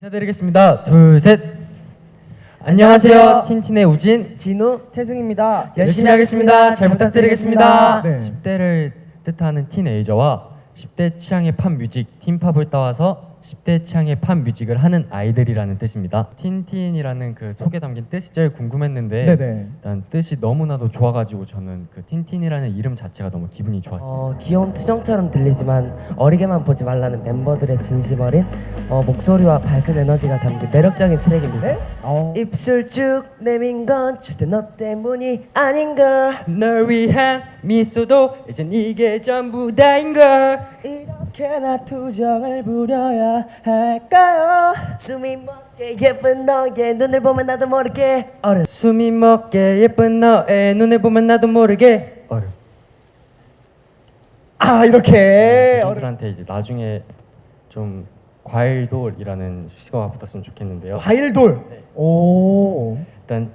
인사드리겠습니다. 둘, 셋. 안녕하세요. 틴틴의 우진. 진우 태승입니다. 열심히 하겠습니다. 잘 부탁드리겠습니다. 네. 10대를 뜻하는 티네이저와 10대 취향의 팝 뮤직, 틴팝을 따와서 10대 취향의 팝 뮤직을 하는 아이들이라는 뜻입니다. 틴틴이라는 그 속에 담긴 뜻이 제일 궁금했는데 네네. 일단 뜻이 너무나도 좋아가지고 저는 그 틴틴이라는 이름 자체가 너무 기분이 좋았습니다. 어, 귀여운 투정처럼 들리지만 어리게만 보지 말라는 멤버들의 진심 어린 어, 목소리와 밝은 에너지가 담긴 매력적인 트랙입니다. 어. 입술 쭉 내민 건 절대 너 때문이 아닌 걸 널 위한 미소도 이젠 이게 전부 다인걸 이렇게나 투정을 부려야 할까요? 숨이 멎게 예쁜 너의 눈을 보면 나도 모르게 어른 숨이 먹게 예쁜 너의 눈을 보면 나도 모르게 어른 아 이렇게 어른- 친구들한테 이제 나중에 좀 과일돌이라는 수식어가 붙었으면 좋겠는데요. 과일돌. 네. 오. 일단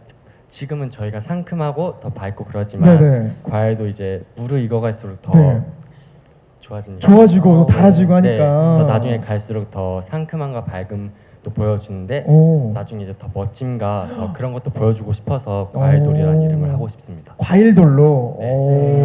지금은 저희가 상큼하고 더 밝고 그러지만 네네. 과일도 이제 물을 익어갈수록 더 네. 좋아지니까 좋아지고 달아지고 네, 하니까. 더 나중에 갈수록 더 상큼함과 밝음도 보여주는데 오. 나중에 이제 더 멋짐과 더 그런 것도 보여주고 싶어서 과일돌이라는 오. 이름을 하고 싶습니다. 과일돌로. 네. 오.